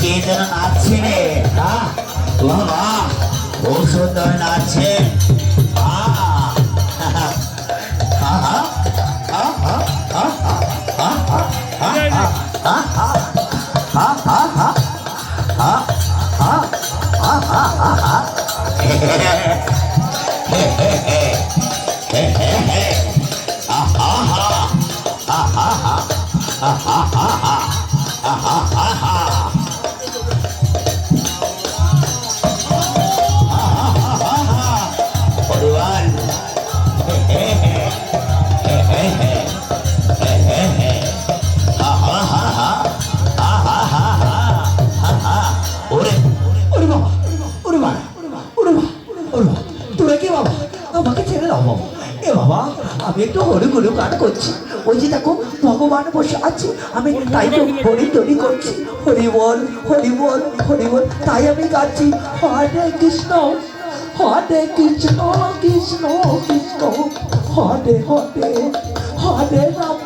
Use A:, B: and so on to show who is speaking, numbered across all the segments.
A: কে যেন নাচছে রে বাবা খুব সুন্দর নাচছে আহ! আহা! আহা! আহা! আহা! আহা! আহা! আহা! আহা! ওরে
B: বাবা ওরে তোরা কি বাবা? আমাকে ছেড়ে দাও বাবা। এ বাবা, আমি একটু হরি গুরু গান করছি। ওই যে দেখো, ভগবান বসে আছে। আমি তাই তো হরি তরি করছি। হরি বল হরি বল হরি বল। তাই আমি গাচ্ছি। হরে কৃষ্ণ হরে কৃষ্ণ কৃষ্ণ কৃষ্ণ। হরে হরে হরে রাম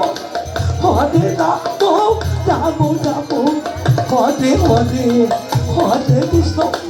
B: হরে রাম রাম রাম। হরে হরে হরে কৃষ্ণ।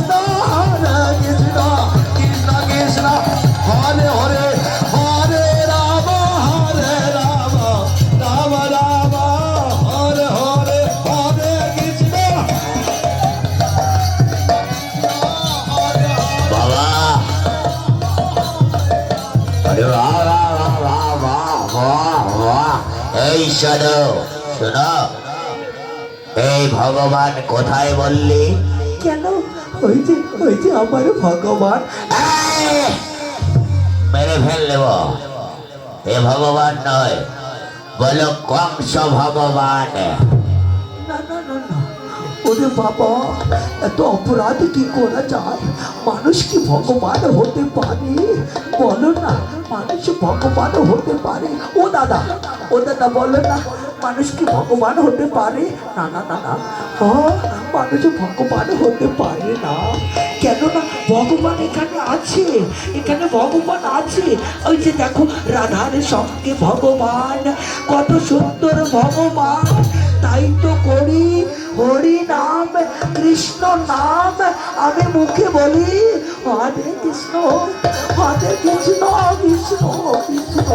A: এই শোনো শোনো। এই ভগবান কোথায় বললি?
B: কেন? ওই যে ওই যে আমার ভগবান।
A: মেরে ফেল দেব। এ ভগবান নয় বলো কংস ভগবান।
B: ওরে বাবা এত অপরাধ কি করা যায়? মানুষ কি ভগবান হতে পারে? বলো না, মানুষ ভগবান হতে পারে। ও দাদা ও দাদা বলো না, মানুষ কি ভগবান হতে পারে? না না না না। ও মানুষ ভগবান হতে পারে না। কেন না ভগবান এখানে আছে, এখানে ভগবান আছে। ওই যে দেখো, রাধার সঙ্গে ভগবান, কত সুন্দর ভগবান। তাই তো করি। হরি নাম, কৃষ্ণ নাম, আমি মুখে বলি, হরে কৃষ্ণ হরে কৃষ্ণ কৃষ্ণ কৃষ্ণ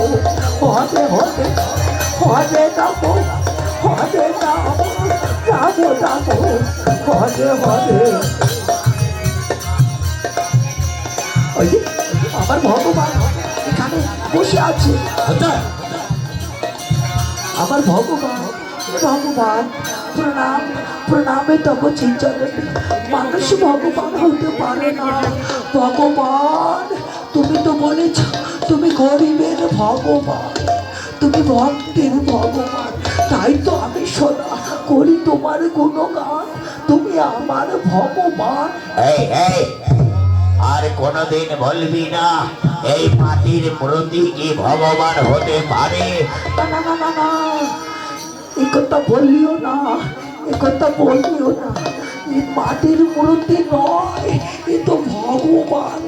B: হরে হরে হরে রাম হরে রাম রাম রাম হরে হরে। ওই আমার ভগবান এখানে বসে আছে। আমার ভগবান ভগবান প্রণাম প্রণামে তব চিন্তনে। মানুষ ভগবান হতে পারে না। ভগবান তুমি তো বলেছ তুমি গরিবের ভগবান তুমি ভক্তের ভগবান। তাই তো আমি শোনা করি তোমার গুণগান তুমি আমার ভগবান।
A: এই এই আর কোনদিন বলবি না এই মাটির প্রতি কি ভগবান হতে পারে?
B: না না না না। না এ কথা বললিও না এ কথা বললিও না। এই মাটির মূর্তি নয়, এ তো ভগবান।